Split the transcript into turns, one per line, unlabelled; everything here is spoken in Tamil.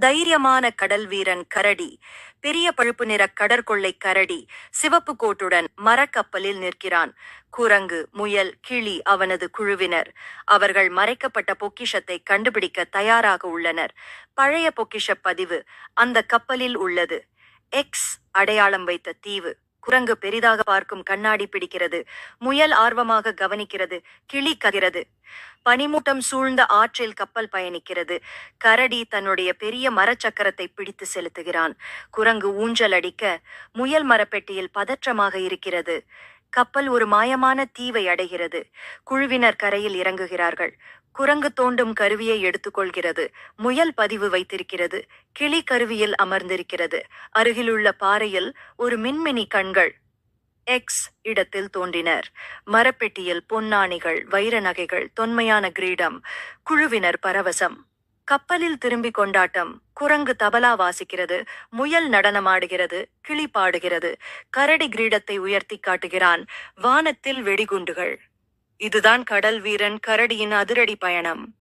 தைரியமான கடல் வீரன் கரடி பெரிய பழுப்பு நிற கடற்கொள்ளை கரடி சிவப்பு கோட்டுடன் மரக்கப்பலில் நிற்கிறான். குரங்கு முயல் கிளி அவனது குழுவினர். அவர்கள் மறைக்கப்பட்ட பொக்கிஷத்தை கண்டுபிடிக்க தயாராக உள்ளனர். பழைய பொக்கிஷப் பதிவு அந்த கப்பலில் உள்ளது. எக்ஸ் அடையாளம் வைத்த தீவு. குரங்கு பெரிதாக பார்க்கும் கண்ணாடி பிடிக்கிறது. முயல் ஆர்வமாக கவனிக்கிறது. கிளி ககிறது பனிமூட்டம் சூழ்ந்த ஆற்றில் கப்பல் பயணிக்கிறது. கரடி தன்னுடைய பெரிய மரச்சக்கரத்தை பிடித்து செலுத்துகிறான். குரங்கு ஊஞ்சல் அடிக்க முயல் மரப்பெட்டியில் பதற்றமாக இருக்கிறது. கப்பல் ஒரு மாயமான தீவை அடைகிறது. குழுவினர் கரையில் இறங்குகிறார்கள். குரங்கு தோண்டும் கருவியை எடுத்துக்கொள்கிறது. முயல் பதிவு வைத்திருக்கிறது. கிளி கருவியில் அமர்ந்திருக்கிறது. அருகிலுள்ள பாறையில் ஒரு மின்மினி கண்கள் எக்ஸ் இடத்தில் தோன்றினர். மரப்பெட்டியில் பொன்னாணிகள் வைர நகைகள் தொன்மையான கிரீடம். குழுவினர் பரவசம். கப்பலில் திரும்பி கொண்டாட்டம். குரங்கு தபலா வாசிக்கிறது. முயல் நடனமாடுகிறது. கிளி பாடுகிறது. கரடி கிரீடத்தை உயர்த்தி காட்டுகிறான். வானத்தில் வெடிகுண்டுகள். இதுதான் கடல் வீரன் கரடியின் அதிரடி பயணம்.